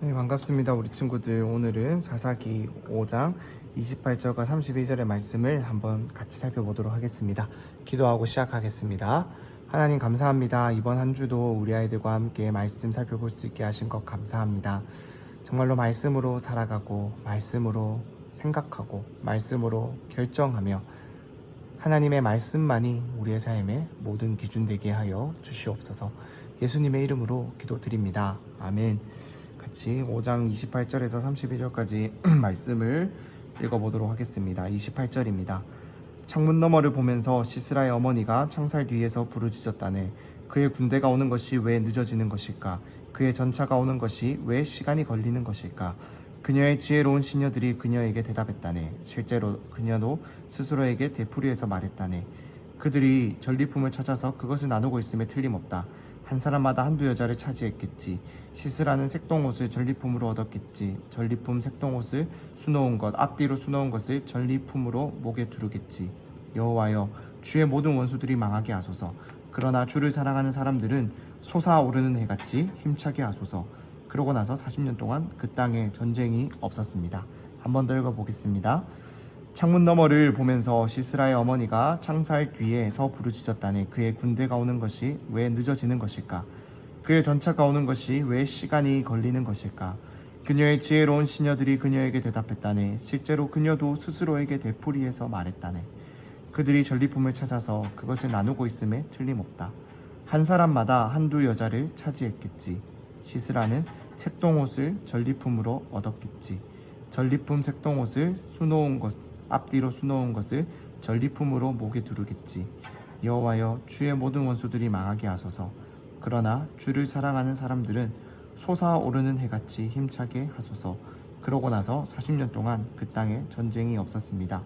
네, 반갑습니다. 우리 친구들. 오늘은 사사기 5장 28절과 32절의 말씀을 한번 같이 살펴보도록 하겠습니다. 기도하고 시작하겠습니다. 하나님 감사합니다. 이번 한 주도 우리 아이들과 함께 말씀 살펴볼 수 있게 하신 것 감사합니다. 정말로 말씀으로 살아가고, 말씀으로 생각하고, 말씀으로 결정하며, 하나님의 말씀만이 우리의 삶의 모든 기준 되게 하여 주시옵소서. 예수님의 이름으로 기도드립니다. 아멘. 같이 5장 28절에서 32절까지 말씀을 읽어보도록 하겠습니다. 28절입니다. 창문 너머를 보면서 시스라의 어머니가 창살 뒤에서 부르짖었다네. 그의 군대가 오는 것이 왜 늦어지는 것일까? 그의 전차가 오는 것이 왜 시간이 걸리는 것일까? 그녀의 지혜로운 시녀들이 그녀에게 대답했다네. 실제로 그녀도 스스로에게 되풀이해서 말했다네. 그들이 전리품을 찾아서 그것을 나누고 있음에 틀림없다. 한 사람마다 한두 여자를 차지했겠지. 시스라는 색동옷을 전리품으로 얻었겠지. 전리품 색동옷을 수놓은 것, 앞뒤로 수놓은 것을 전리품으로 목에 두르겠지. 여호와여, 주의 모든 원수들이 망하게 하소서. 그러나 주를 사랑하는 사람들은 솟아오르는 해같이 힘차게 하소서. 그러고 나서 40년 동안 그 땅에 전쟁이 없었습니다. 한 번 더 읽어보겠습니다. 창문 너머를 보면서 시스라의 어머니가 창살 뒤에서 부르짖었다니 그의 군대가 오는 것이 왜 늦어지는 것일까? 그의 전차가 오는 것이 왜 시간이 걸리는 것일까? 그녀의 지혜로운 시녀들이 그녀에게 대답했다네. 실제로 그녀도 스스로에게 되풀이해서 말했다네. 그들이 전리품을 찾아서 그것을 나누고 있음에 틀림없다. 한 사람마다 한두 여자를 차지했겠지. 시스라는 색동옷을 전리품으로 얻었겠지. 전리품 색동옷을 수놓은 것, 앞뒤로 수놓은 것을 전리품으로 목에 두르겠지. 여호와여 주의 모든 원수들이 망하게 하소서. 그러나 주를 사랑하는 사람들은 솟아오르는 해같이 힘차게 하소서. 그러고 나서 40년 동안 그 땅에 전쟁이 없었습니다.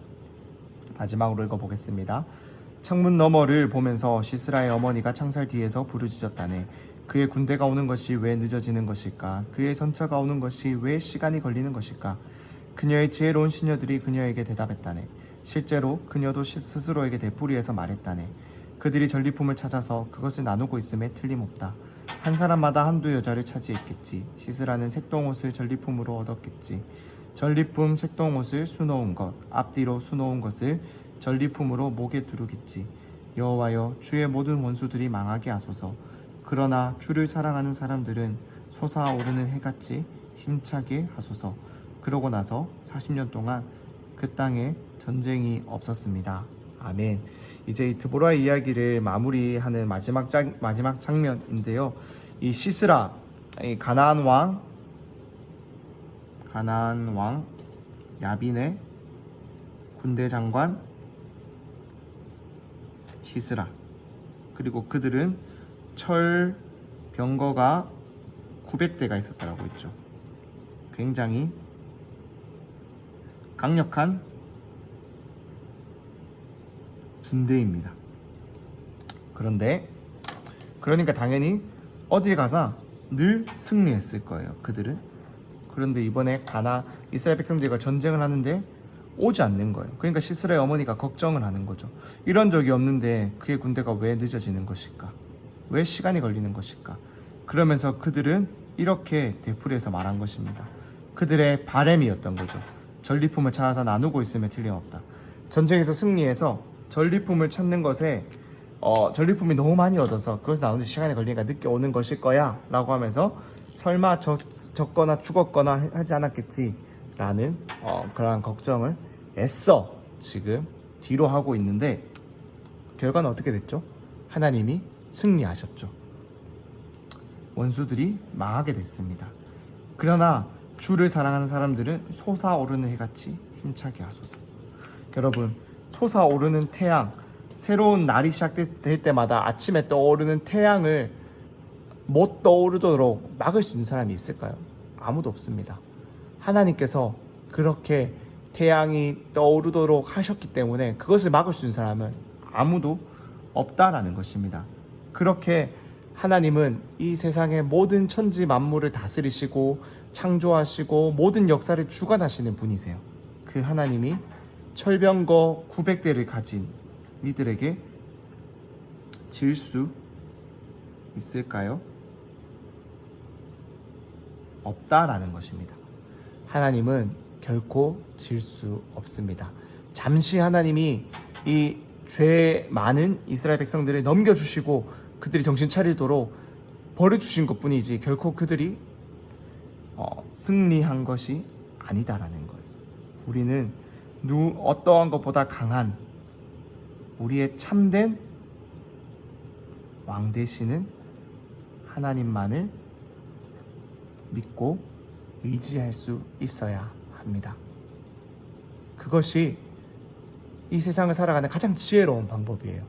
마지막으로 읽어보겠습니다. 창문 너머를 보면서 시스라의 어머니가 창살 뒤에서 부르짖었다네. 그의 군대가 오는 것이 왜 늦어지는 것일까? 그의 전차가 오는 것이 왜 시간이 걸리는 것일까? 그녀의 지혜로운 시녀들이 그녀에게 대답했다네. 실제로 그녀도 시- 스스로에게 되풀이해서 말했다네. 그들이 전리품을 찾아서 그것을 나누고 있음에 틀림없다. 한 사람마다 한두 여자를 차지했겠지. 시스라는 색동옷을 전리품으로 얻었겠지. 전리품 색동옷을 수놓은 것, 앞뒤로 수놓은 것을 전리품으로 목에 두르겠지. 여호와여 주의 모든 원수들이 망하게 하소서. 그러나 주를 사랑하는 사람들은 솟아오르는 해같이 힘차게 하소서. 그러고 나서 40년 동안 그 땅에 전쟁이 없었습니다. 아멘. 이제 이 드보라의 이야기를 마무리하는 마지막 장, 마지막 장면인데요. 이 시스라, 이 가나안 왕, 가나안 왕 야빈의 군대 장관 시스라 그리고 그들은 철 병거가 900대가 있었다고 했죠. 굉장히 강력한 군대입니다. 그런데 그러니까 당연히 어딜 가서 늘 승리했을 거예요. 그들은 그런데 이번에 가나 이스라엘 백성들과 전쟁을 하는데 오지 않는 거예요. 그러니까 시스라의 어머니가 걱정을 하는 거죠. 이런 적이 없는데 그의 군대가 왜 늦어지는 것일까? 왜 시간이 걸리는 것일까? 그러면서 그들은 이렇게 되풀이해서 말한 것입니다. 그들의 바램이었던 거죠. 전리품을 찾아서 나누고 있음에 틀림없다. 전쟁에서 승리해서 전리품을 찾는 것에 어, 전리품이 너무 많이 얻어서 그것을 나누는 데 시간이 걸리니까 늦게 오는 것일 거야 라고 하면서 설마 적, 적거나 죽었거나 하지 않았겠지 라는 어, 그러한 걱정을 애써 지금 뒤로 하고 있는데 결과는 어떻게 됐죠? 하나님이 승리하셨죠. 원수들이 망하게 됐습니다. 그러나 주를 사랑하는 사람들은 솟아오르는 해같이 힘차게 하소서. 여러분, 솟아오르는 태양, 새로운 날이 시작될 때마다 아침에 떠오르는 태양을 못 떠오르도록 막을 수 있는 사람이 있을까요? 아무도 없습니다. 하나님께서 그렇게 태양이 떠오르도록 하셨기 때문에 그것을 막을 수 있는 사람은 아무도 없다라는 것입니다. 그렇게 하나님은 이 세상의 모든 천지 만물을 다스리시고 창조하시고 모든 역사를 주관하시는 분이세요. 그 하나님이 철병거 900대를 가진 이들에게 질 수 있을까요? 없다라는 것입니다. 하나님은 결코 질 수 없습니다. 잠시 하나님이 이 죄 많은 이스라엘 백성들을 넘겨주시고 그들이 정신 차리도록 벌을 주신 것 뿐이지 결코 그들이 어, 승리한 것이 아니다라는 거예요. 우리는 누 어떠한 것보다 강한 우리의 참된 왕 되시는 하나님만을 믿고 의지할 수 있어야 합니다. 그것이 이 세상을 살아가는 가장 지혜로운 방법이에요.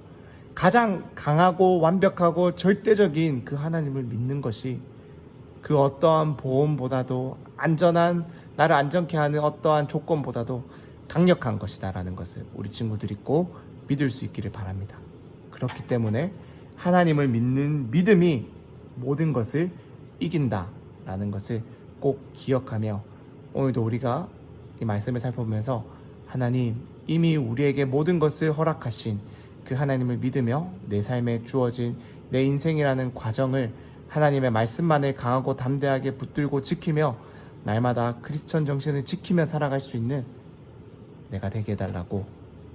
가장 강하고 완벽하고 절대적인 그 하나님을 믿는 것이 그 어떠한 보험보다도 안전한 나를 안전케 하는 어떠한 조건보다도 강력한 것이다라는 것을 우리 친구들이 꼭 믿을 수 있기를 바랍니다. 그렇기 때문에 하나님을 믿는 믿음이 모든 것을 이긴다라는 것을 꼭 기억하며 오늘도 우리가 이 말씀을 살펴보면서 하나님 이미 우리에게 모든 것을 허락하신 그 하나님을 믿으며 내 삶에 주어진 내 인생이라는 과정을 하나님의 말씀만을 강하고 담대하게 붙들고 지키며 날마다 크리스천 정신을 지키며 살아갈 수 있는 내가 되게 해달라고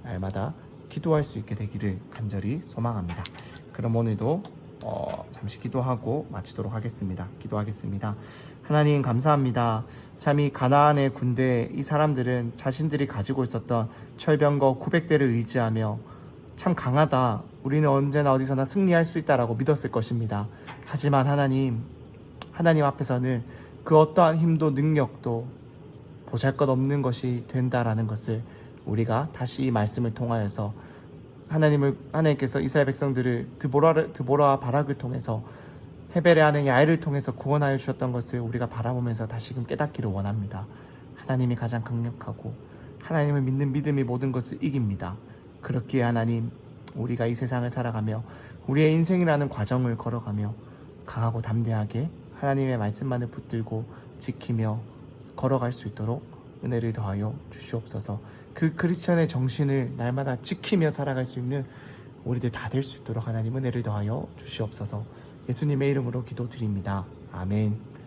날마다 기도할 수 있게 되기를 간절히 소망합니다. 그럼 오늘도 어, 잠시 기도하고 마치도록 하겠습니다. 기도하겠습니다. 하나님 감사합니다. 참 이 가나안의 군대 이 사람들은 자신들이 가지고 있었던 철병거 900대를 의지하며 참 강하다. 우리는 언제나 어디서나 승리할 수 있다라고 믿었을 것입니다. 하지만 하나님, 하나님 앞에서는 그 어떠한 힘도 능력도 보잘 것 없는 것이 된다라는 것을 우리가 다시 이 말씀을 통하여서 하나님을 하나님께서 이스라엘 백성들을 드보라를 드보라와 바락을 통해서 헤벨의 아는 야엘을 통해서 구원하여 주셨던 것을 우리가 바라보면서 다시금 깨닫기를 원합니다. 하나님이 가장 강력하고 하나님을 믿는 믿음이 모든 것을 이깁니다. 그렇기에 하나님 우리가 이 세상을 살아가며 우리의 인생이라는 과정을 걸어가며 강하고 담대하게 하나님의 말씀만을 붙들고 지키며 걸어갈 수 있도록 은혜를 더하여 주시옵소서. 그 크리스천의 정신을 날마다 지키며 살아갈 수 있는 우리들 다 될 수 있도록 하나님 은혜를 더하여 주시옵소서. 예수님의 이름으로 기도드립니다. 아멘.